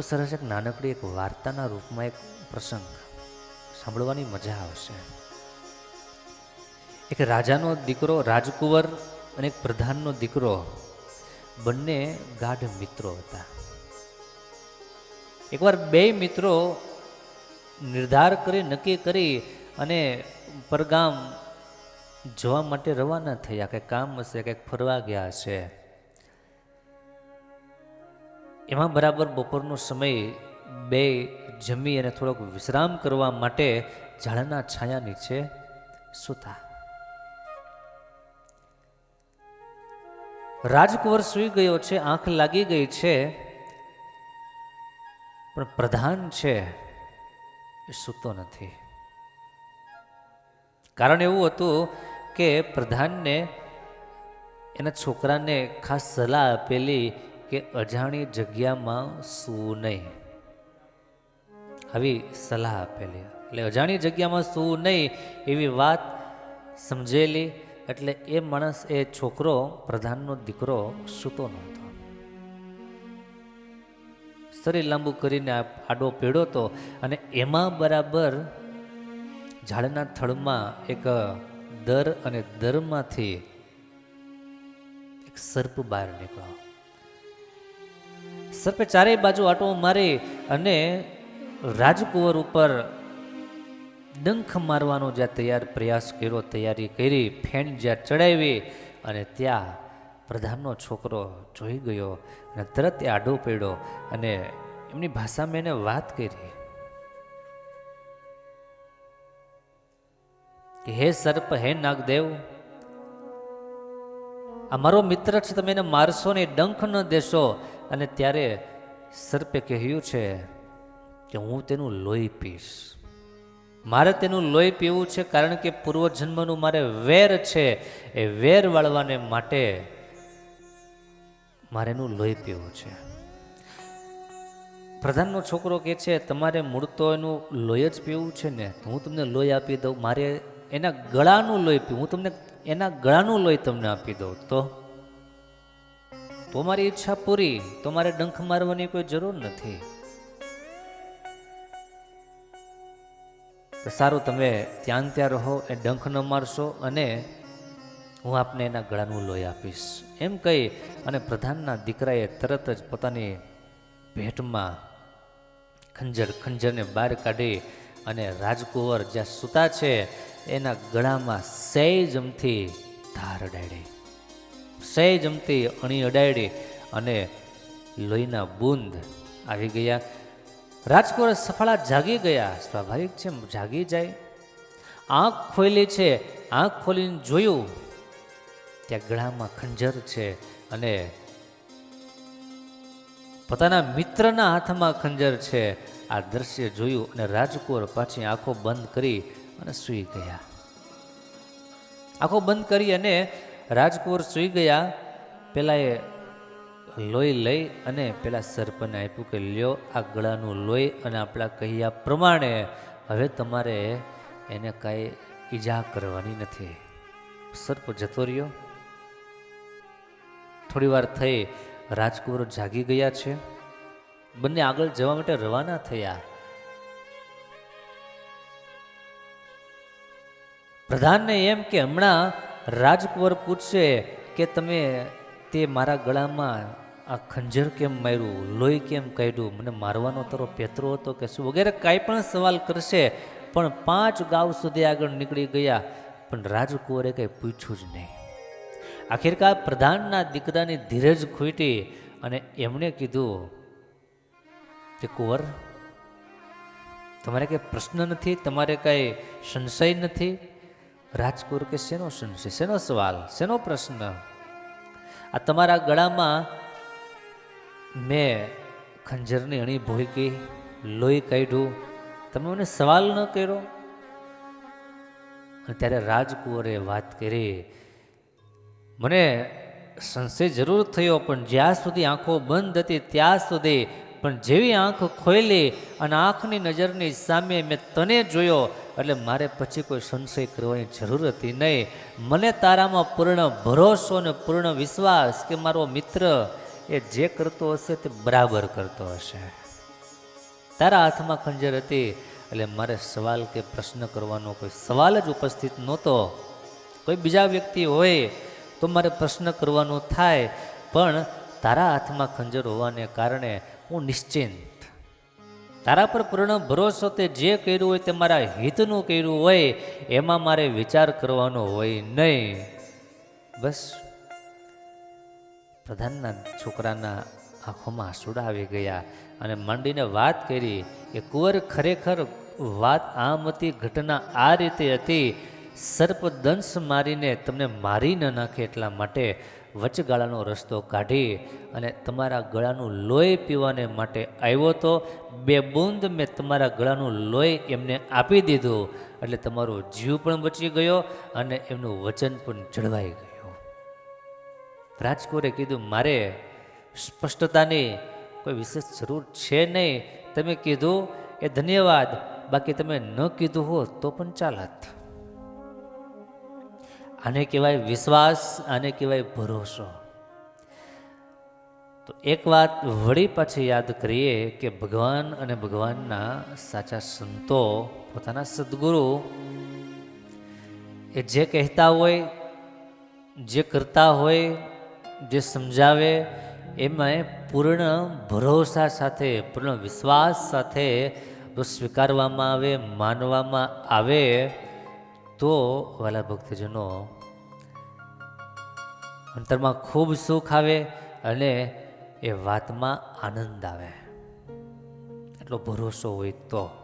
સરસ એક નાનકડી એક વાર્તાના રૂપમાં એક પ્રસંગ સાંભળવાની મજા આવશે. એક રાજાનો દીકરો, રાજકુંવર અને એક પ્રધાનનો દીકરો બંને ગાઢ મિત્રો હતા. એકવાર બે મિત્રો નિર્ધાર કરી, નક્કી કરી અને પરગામ જવા માટે રવાના થયા. કંઈક કામ હશે, કંઈક ફરવા ગયા હશે. એમાં બરાબર બપોરનો સમય બે જમી અને થોડોક વિશ્રામ કરવા માટે ઝાડના છાયા નીચે સૂતા. રાજકુંવર સૂઈ ગયો છે, આંખ લાગી ગઈ છે, પણ પ્રધાન છે એ સૂતો નથી. કારણ એવું હતું કે પ્રધાનને એના છોકરાને ખાસ સલાહ આપેલી કે અજાણી જગ્યામાં સૂવું નહીં. આવી સલાહ આપેલી. એટલે અજાણી જગ્યામાં સૂવું નહીં એવી વાત સમજેલી. એટલે એ માણસ, એ છોકરો, પ્રધાનનો દીકરો સૂતો નહોતો. શરીર લાંબુ કરીને આડો પીડો હતો અને એમાં બરાબર ઝાડના થડમાં એક દર અને દરમાંથી એક સર્પ બહાર નીકળ્યો. સર્પે ચારેય બાજુ આટો મારી અને રાજકુંવર ઉપર ડંખ મારવાનો જ્યાં તૈયાર પ્રયાસ કર્યો, તૈયારી કરી ફેન જ્યાં ચડાવી અને ત્યાં પ્રધાનનો છોકરો જોઈ ગયો અને તરત એ આડો પડ્યો અને એમની ભાષામાં એને વાત કરી કે, હે સર્પ, હે નાગદેવ, આ મારો મિત્ર છે, તમે એને મારશો ને ડંખ ન દેશો અને ત્યારે સર્પે કહ્યું છે કે હું તેનું લોહી પીશ. મારે તેનું લોહી પીવું છે કારણ કે પૂર્વજન્મનું મારે વેર છે. એ વેર વાળવાને માટે મારે એનું લોહી પીવું છે. પ્રધાનનો છોકરો કે છે, તમારે મૂળ તો એનું લોહી જ પીવું છે ને? હું તમને લોહી આપી દઉં. મારે એના ગળાનું લોહી પીવું. હું તમને એના ગળાનું લોહી તમને આપી દઉં. તો તો મારી ઈચ્છા પૂરી તો મારે ડંખ મારવાની કોઈ જરૂર નથી. તો સારું, તમે ત્યાં ત્યાં રહો, એ ડંખ ન મારશો અને હું આપને એના ગળાનું લોહી આપીશ. એમ કહી અને પ્રધાનના દીકરાએ તરત જ પોતાની ભેટમાં ખંજર, ખંજરને બહાર કાઢી અને રાજકુંવર જ્યાં સૂતા છે, એના ગળામાં સૈજમથી ધાર અડાડી સહેજમથી અણી અડાડી અને લોહીના બુંદ આવી ગયા. રાજકુંવર સફળા જાગી ગયા. સ્વાભાવિક છે, જાગી જાય. આંખ ખોલી છે, આંખ ખોલીને જોયું. ત્યાં ગળામાં ખંજર છે અને પોતાના મિત્રના હાથમાં ખંજર છે. આ દ્રશ્ય જોયું અને રાજકુંવર પાછી આંખો બંધ કરી અને સૂઈ ગયા. આંખો બંધ કરી અને રાજકુંવર સૂઈ ગયા. પેલા એ લોહી લઈ અને પેલા સર્પને આપ્યું કે, લ્યો આ ગળાનું લોહી અને આપણા કહ્યા પ્રમાણે હવે તમારે એને કાંઈ ઈજા કરવાની નથી. સર્પ જતો રહ્યો. થોડી વાર થઈ, રાજકુંવરો જાગી ગયા છે. બંને આગળ જવા માટે રવાના થયા. પ્રધાનને એમ કે, હમણાં રાજકુંવર પૂછશે કે તમે તે મારા ગળામાં આ ખંજર કેમ માર્યું, લોહી કેમ કાઢ્યું? મને મારવાનો તારો પેતરો હતો કે શું? વગેરે કાંઈ પણ સવાલ કરશે. પણ પાંચ ગાવ સુધી આગળ નીકળી ગયા. પણ રાજકુંવરે કંઈ પૂછ્યું જ નહીં. આખિરકાર પ્રધાનના દીકરાની ધીરજ ખૂટી અને એમણે કીધું કે, કુંવર, તમારે કંઈ પ્રશ્ન નથી? તમારે કાંઈ સંશય નથી? રાજકુંવર કે શેનો સંશય શેનો સવાલ? શેનો પ્રશ્ન? આ તમારા ગળામાં મેં ખંજરની અણી ભોયકી, લોહી કાઢ્યું. તમે મને સવાલ ન કર્યો? અને ત્યારે રાજકુંવરે વાત કરી, મને સંશય જરૂર થયો, પણ જ્યાં સુધી આંખો બંધ હતી, ત્યાં સુધી. પણ જેવી આંખ ખોલી અને આંખની નજરની સામે મેં તને જોયો એટલે મારે પછી કોઈ સંશય કરવાની જરૂર હતી નહીં. મને તારામાં પૂર્ણ ભરોસો અને પૂર્ણ વિશ્વાસ કે મારો મિત્ર એ જે કરતો હશે તે બરાબર કરતો હશે. તારા હાથમાં ખંજર હતી એટલે મારે સવાલ કે પ્રશ્ન કરવાનો કોઈ સવાલ જ ઉપસ્થિત નહોતો. કોઈ બીજા વ્યક્તિ હોય તો મારે પ્રશ્ન કરવાનો થાય, પણ તારા હાથમાં ખંજર હોવાને કારણે હું નિશ્ચિંત તારા પર પૂર્ણ ભરોસો તે જે કર્યું હોય તે મારા હિતનું કર્યું હોય, એમાં મારે વિચાર કરવાનો હોય નહીં. બસ. પ્રધાનના છોકરાના આંખોમાં આંસુડા આવી ગયા અને માંડીને વાત કરી. કે કુંવર ખરેખર વાત આમ હતી, ઘટના આ રીતે હતી. સર્પદંશ મારીને તમને મારી ન નાખે એટલા માટે વચગાળાનો રસ્તો કાઢી અને તમારા ગળાનું લોહી પીવાને માટે આવ્યો તો બે બૂંદ મેં તમારા ગળાનું લોહી એમને આપી દીધું. એટલે તમારો જીવ પણ બચી ગયો અને એમનું વચન પણ જળવાઈ ગયું. રાજકોરે કીધું, મારે સ્પષ્ટતાની કોઈ વિશેષ જરૂર છે નહીં. તમે કીધું, એ ધન્યવાદ. બાકી તમે ન કીધું હોત તો પણ ચાલત. આને કહેવાય વિશ્વાસ, આને કહેવાય ભરોસો. તો એક વાત વળી પાછી યાદ કરીએ કે ભગવાન અને ભગવાનના સાચા સંતો પોતાના સદગુરુ એ જે કહેતા હોય, જે કરતા હોય, જે સમજાવે, એમાં પૂર્ણ ભરોસા સાથે, પૂર્ણ વિશ્વાસ સાથે સ્વીકારવામાં આવે, માનવામાં આવે તો વાલા ભક્તજનો અંતરમાં ખૂબ સુખ આવે અને એ વાતમાં આનંદ આવે. એટલો ભરોસો હોય તો.